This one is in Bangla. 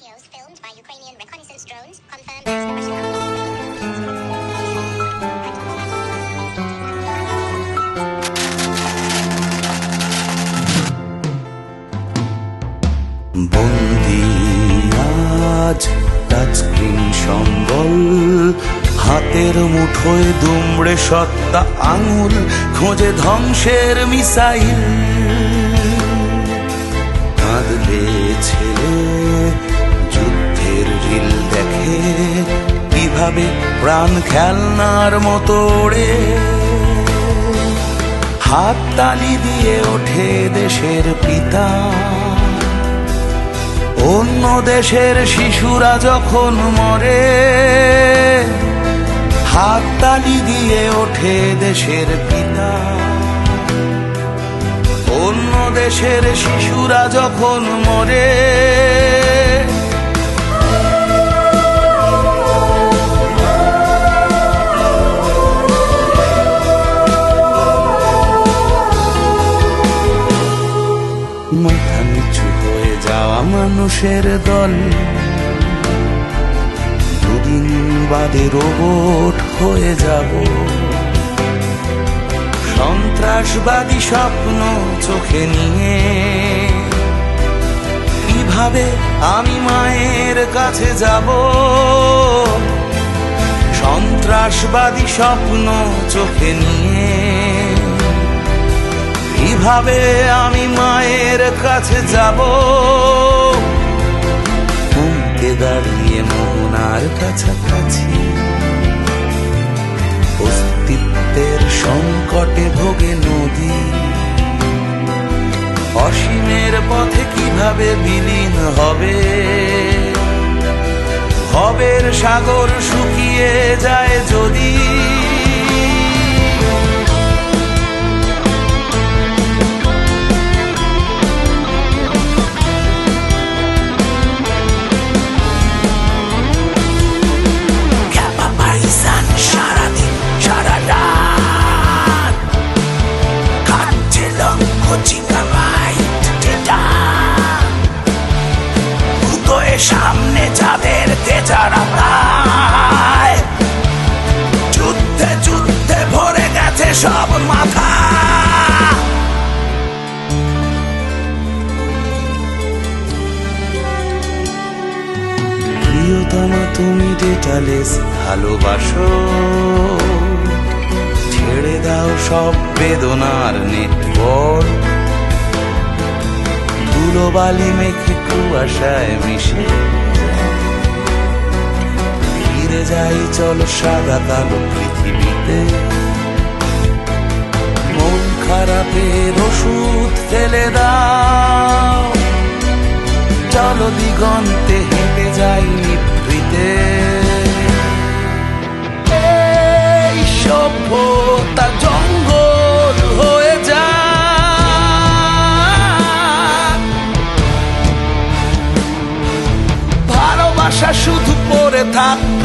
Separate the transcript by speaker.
Speaker 1: videos filmed by Ukrainian reconnaissance drones confirmed as the Russian
Speaker 2: বন্দি হাতের মুঠোয় দুমড়ে সত্তা আঙুল খোঁজে ধ্বংসের মিসাইল কাঁদলে ছেলে যুদ্ধের দেখে, কীভাবে প্রাণ খেলনার মতো ওড়ে। হাত তালি দিয়ে ওঠে দেশের পিতা। অন্য দেশের শিশুরা যখন মরে, হাত তালি দিয়ে ওঠে দেশের পিতা। অন্য দেশের শিশুরা যখন মরে মানুষের দল। দুদিন বাদে রোবট হয়ে যাব। সন্ত্রাসবাদী স্বপ্ন চোখে নিয়ে। কীভাবে আমি মায়ের কাছে যাব? সন্ত্রাসবাদী স্বপ্ন চোখে নিয়ে। কীভাবে আমি মায়ের কাছে যাব? মুখে দাঁড়িয়ে মোহনার কাছাকাছি। অস্তিত্বের সংকটে ভোগে নদী। অসীমের পথে কীভাবে বিলীন হবে? হবের সাগর শুকিয়ে যায় যদি তুমি ডেটালেস ভালোবাসো। ছেড়ে দাও সব বেদনার নেটওয়ার্ক ধুলোবালি মেখে কুয়াশায় মিশে। ফিরে যাই, চলো সাদা কালো পৃথিবীতে। মন খারাপের ওষুধ ফেলে দাও। চলো দিগন্তে হেঁটে যাই জঙ্গল হয়ে ভালোবাসা শুধু পড়ে থাক পৃথিবীতে